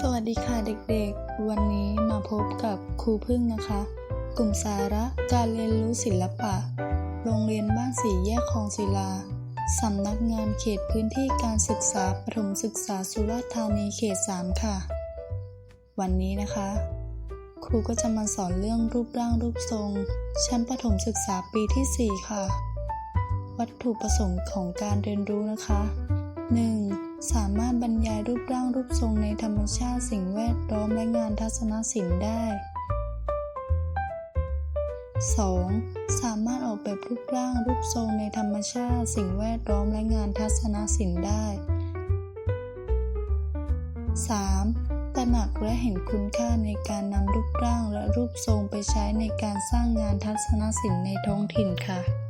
สวัสดีค่ะเด็กๆ วันนี้มาพบกับครูพึ่งนะคะ กลุ่มสาระการเรียนรู้ศิลปะ โรงเรียนบ้านสีแยกคลองศิลา สำนักงานเขตพื้นที่การศึกษาประถมศึกษาสุราษฎร์ธานีเขต 3 ค่ะ วันนี้นะคะ ครูก็จะมาสอนเรื่องรูปร่างรูปทรง ชั้นประถมศึกษาปีที่ 4 ค่ะ วัตถุประสงค์ของการเรียนรู้นะคะ 1. สามารถบรรยายรูปร่างรูปทรงในธรรมชาติสิ่งแวดล้อมและงานทัศนศิลป์ได้ 2. สามารถออกแบบรูปร่างรูปทรงในธรรมชาติ สิ่งแวดล้อมและงานทัศนศิลป์ได้ 3. ตระหนักและเห็นคุณค่าในการนำรูปร่างและรูปทรงไปใช้ในการสร้างงานทัศนศิลป์ในท้องถิ่นค่ะ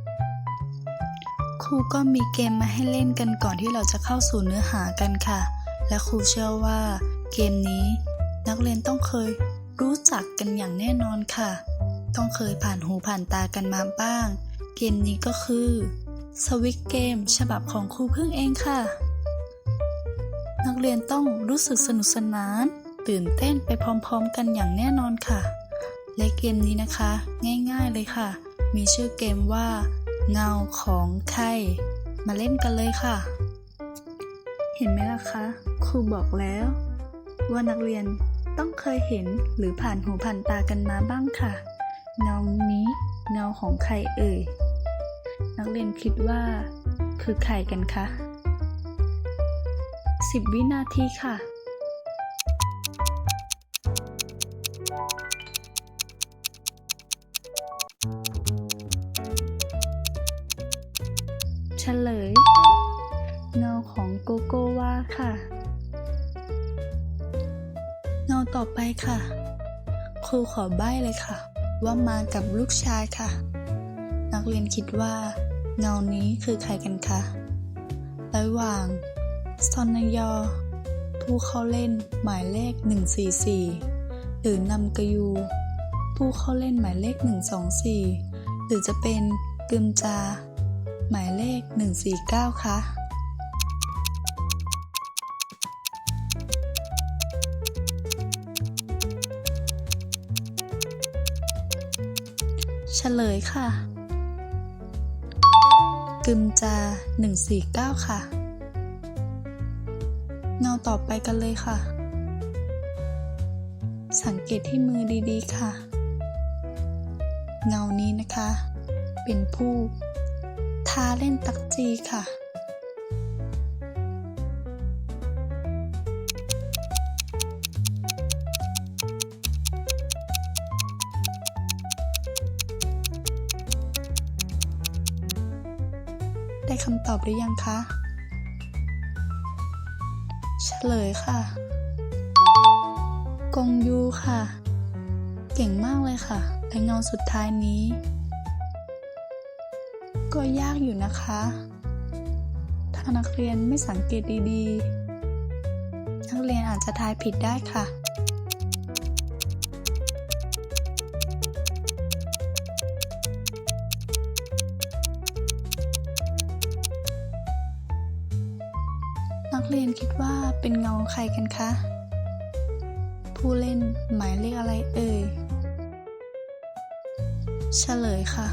ครูก็มีเกมมาให้เล่นกันก่อนที่เราจะเข้าสู่เนื้อหากันค่ะ และครูเชื่อว่า เกมนี้ นักเรียนต้องเคยรู้จักกันอย่างแน่นอนค่ะ ต้องเคยผ่านหูผ่านตากันมาบ้าง เกมนี้ก็คือสวิตเกมฉบับของครูพึ่งเองค่ะ นักเรียนต้องรู้สึกสนุกสนาน ตื่นเต้นไปพร้อมๆกันอย่างแน่นอนค่ะ และเกมนี้นะคะ ง่ายๆเลยค่ะ มีชื่อเกมว่า เงาของใครมาเล่นกันเลยค่ะ เห็นไหมล่ะคะ ครูบอกแล้ว ว่านักเรียนต้องเคยเห็นหรือผ่านหูผ่านตากันมาบ้างค่ะ เงานี้เงาของใครเอ่ย นักเรียนคิดว่า คือใครกันคะ 10 วินาทีค่ะ โกโกวาค่ะ เงาต่อไปค่ะ ครูขอใบ้เลยค่ะ ว่ามากับลูกชายค่ะ นักเรียนคิดว่า เงานี้คือใครกันคะระหว่างซอนนยอ ผู้เข้าเล่นหมายเลข 144 หรือนำกยู ผู้เข้าเล่นหมายเลข 124 หรือจะเป็นกึมจา หมายเลข 149 คะ ฉลยค่ะ กึมจา 149 ค่ะเงาต่อไปกันเลยค่ะ สังเกตที่มือดีๆค่ะ เงานี้นะคะ เป็นผู้ทาเล่นตักจีค่ะ คำตอบหรือยังคะเฉลยค่ะ กงยูค่ะ เก่งมากเลยค่ะแต่เงาสุดท้ายนี้ ก็ยากอยู่นะคะ ถ้านักเรียนไม่สังเกตดีๆ นักเรียนอาจจะทายผิดได้ค่ะ กเรียนคิดว่าเป็นเงาใครกันคะ ผู้เล่นหมายเลขอะไรเอ่ย เฉลยค่ะ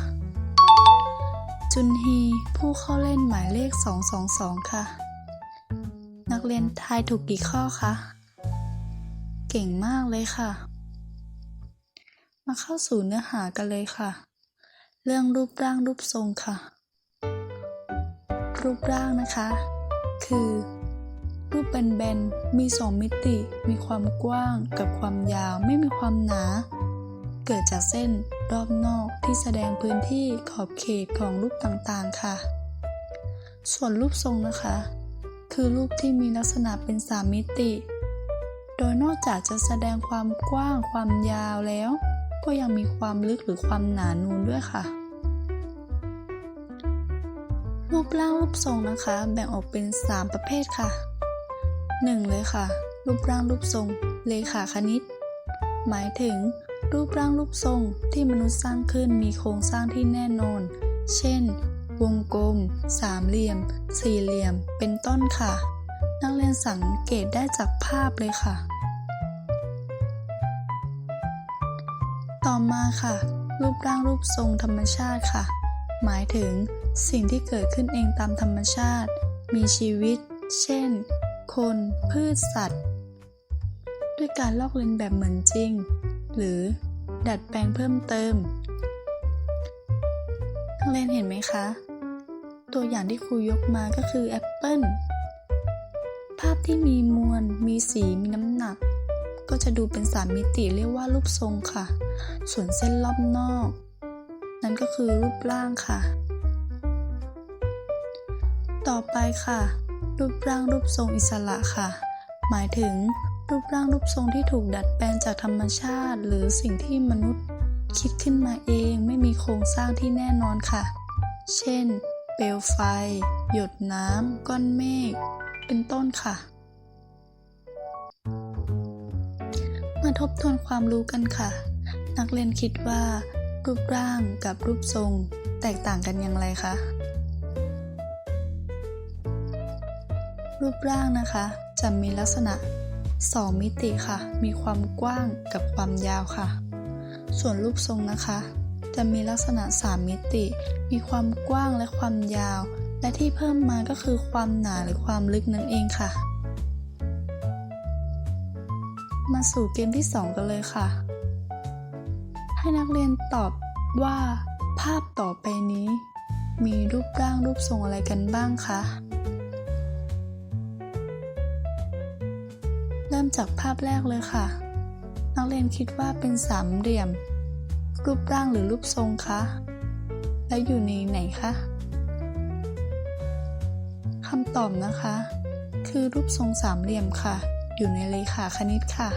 จุนฮีผู้เข้าเล่นหมายเลข 222 ค่ะ นักเรียนทายถูกกี่ข้อคะ เก่งมากเลยค่ะ มาเข้าสู่เนื้อหากันเลยค่ะ เรื่องรูปร่างรูปทรงค่ะ รูปร่างนะคะ คือ รูปแบนๆ มีสองมิติ มีความกว้างกับความยาวไม่มีความหนา เกิดจากเส้นรอบนอกที่แสดงพื้นที่ขอบเขตของรูปต่างๆ ค่ะ ส่วนรูปทรงนะคะ คือรูปที่มีลักษณะเป็นสามมิติ โดยนอกจากจะแสดงความกว้างความยาวแล้ว ก็ยังมีความลึกหรือความหนานูนด้วยค่ะรูปร่างรูปทรงนะคะ แบ่งออกเป็น 3 ประเภทค่ะ หนึ่งเลยค่ะ รูปร่างรูปทรง เลขาคณิต หมายถึง รูปร่างรูปทรงที่มนุษย์สร้างขึ้นมีโครงสร้างที่แน่นอน เช่น วงกลม สามเหลี่ยม สี่เหลี่ยม เป็นต้นค่ะ นักเรียนสังเกตได้จากภาพเลยค่ะ ต่อมาค่ะ รูปร่างรูปทรงธรรมชาติค่ะ หมายถึง สิ่งที่เกิดขึ้นเองตามธรรมชาติ มีชีวิต เช่น คน พืชสัตว์ ด้วยการลอกเลียนแบบเหมือนจริง หรือดัดแปลงเพิ่มเติมนักเรียนเห็นไหมคะ ตัวอย่างที่ครูยกมาก็คือแอปเปิลภาพที่มีมวล มีสี มีน้ำหนัก ก็จะดูเป็นสามมิติเรียกว่ารูปทรงค่ะ ส่วนเส้นรอบนอก นั่นก็คือรูปร่างค่ะ ต่อไปค่ะ รูปร่างรูปทรงอิสระค่ะ หมายถึงรูปร่างรูปทรงที่ถูกดัดแปลงจากธรรมชาติ หรือสิ่งที่มนุษย์คิดขึ้นมาเองไม่มีโครงสร้างที่แน่นอนค่ะ เช่น เปลวไฟ หยดน้ำ ก้อนเมฆ เป็นต้นค่ะ มาทบทวนความรู้กันค่ะ นักเรียนคิดว่า รูปร่างกับรูปทรง แตกต่างกันอย่างไรคะ รูปร่างนะคะ จะมีลักษณะ 2 มิติค่ะ มีความกว้างกับความยาวค่ะ ส่วนรูปทรงนะคะ จะมีลักษณะ 3 มิติ มีความกว้างและความยาว และที่เพิ่มมาก็คือความหนาหรือความลึกนั่นเองค่ะ มาสู่เกมที่ 2 กันเลยค่ะ ให้นักเรียนตอบว่า ภาพต่อไปนี้ มีรูปร่างรูปทรงอะไรกันบ้างคะ ริ่มจากภาพแรกเลยค่ะ นักเรียนคิดว่าเป็นสามเหลี่ยม รูปร่างหรือรูปทรงคะ และอยู่ในไหนคะคำตอบนะคะ คือรูปทรงสามเหลี่ยมค่ะ อยู่ในเลขาคณิตค่ะ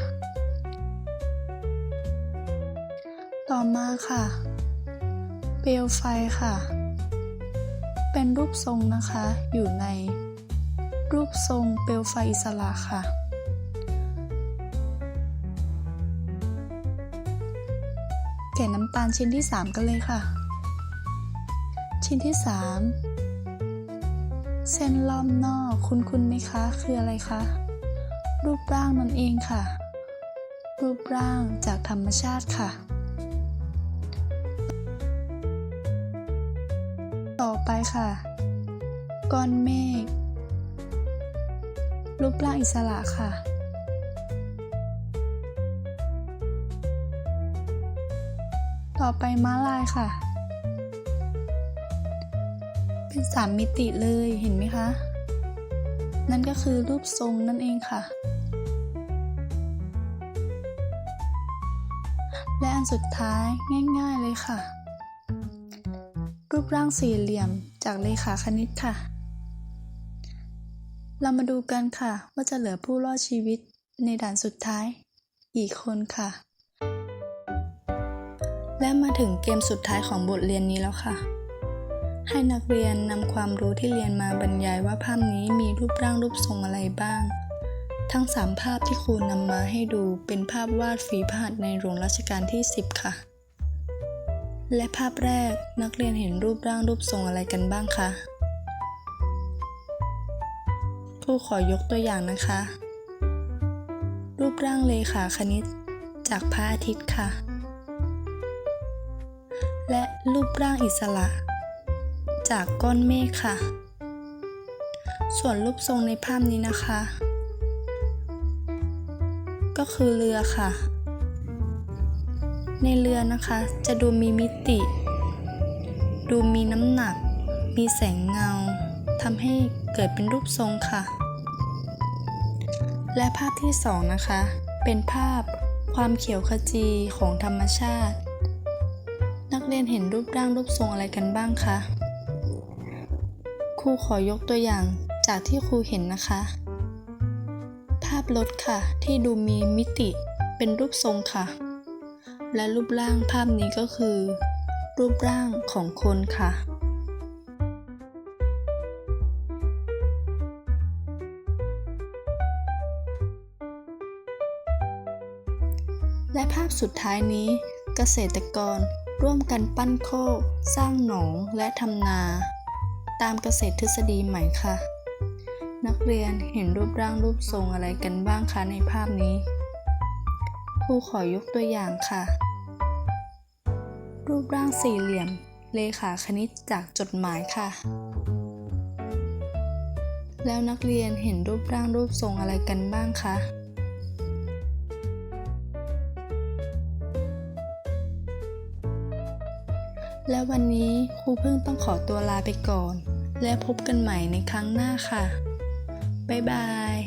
ต่อมาค่ะ เปลวไฟค่ะ เป็นรูปทรงนะคะ อยู่ในรูปทรงเปลวไฟอิสระค่ะ น้ำตาลชิ้นที่ 3 กันเลยค่ะ ชิ้นที่ 3 เส้นล้อมนอกคุณคุณไหมคะ คืออะไรคะ รูปร่างนั่นเองค่ะ รูปร่างจากธรรมชาติค่ะ ต่อไปค่ะ ก้อนเมฆรูปร่างอิสระค่ะ ต่อไปม้าลายค่ะ เป็นสามมิติเลยเห็นไหมคะ นั่นก็คือรูปทรงนั่นเองค่ะ และอันสุดท้ายง่าย ๆเลยค่ะ รูปร่างสี่เหลี่ยมจากเลขาคณิตค่ะ เรามาดูกันค่ะว่าจะเหลือผู้รอดชีวิตในด่านสุดท้ายกี่คนค่ะ และมาถึงเกมสุดท้ายของบทเรียนนี้แล้วค่ะ ให้นักเรียนนำความรู้ที่เรียนมาบรรยายว่าภาพนี้มีรูปร่างรูปทรงอะไรบ้าง ทั้ง 3 ภาพที่ครูนำมาให้ดูเป็นภาพวาดฝีพระหัตถ์ในหลวงรัชกาลที่ 10 ค่ะ และภาพแรกนักเรียนเห็นรูปร่างรูปทรงอะไรกันบ้างคะครูขอยกตัวอย่างนะคะ รูปร่างเลขาคณิตจากพระอาทิตย์ค่ะ และรูปร่างอิสระ จากก้อนเมฆค่ะ ส่วนรูปทรงในภาพนี้นะคะ ก็คือเรือค่ะ ในเรือนะคะจะดูมีมิติ ดูมีน้ำหนัก มีแสงเงาทำให้เกิดเป็นรูปทรงค่ะ และภาพที่สองนะคะ เป็นภาพความเขียวขจีของธรรมชาติ เรียนเห็นรูปร่างรูปทรงอะไรกันบ้างคะครูขอยกตัวอย่างจากที่ครูเห็นนะคะ ภาพรถค่ะ ที่ดูมีมิติเป็นรูปทรงค่ะ และรูปร่างภาพนี้ก็คือ รูปร่างของคนค่ะและภาพสุดท้ายนี้เกษตรกร ร่วมกันปั้นโคกสร้างหนองและทำนา ตามเกษตรทฤษฎีใหม่ค่ะ นักเรียนเห็นรูปร่างรูปทรงอะไรกันบ้างคะในภาพนี้ครูขอยกตัวอย่างค่ะ รูปร่างสี่เหลี่ยม เลขาคณิตจากจดหมายค่ะ แล้วนักเรียนเห็นรูปร่างรูปทรงอะไรกันบ้างคะ และวันนี้ครูพึ่งต้องขอตัวลาไปก่อน และพบกันใหม่ในครั้งหน้าค่ะ บ๊ายบาย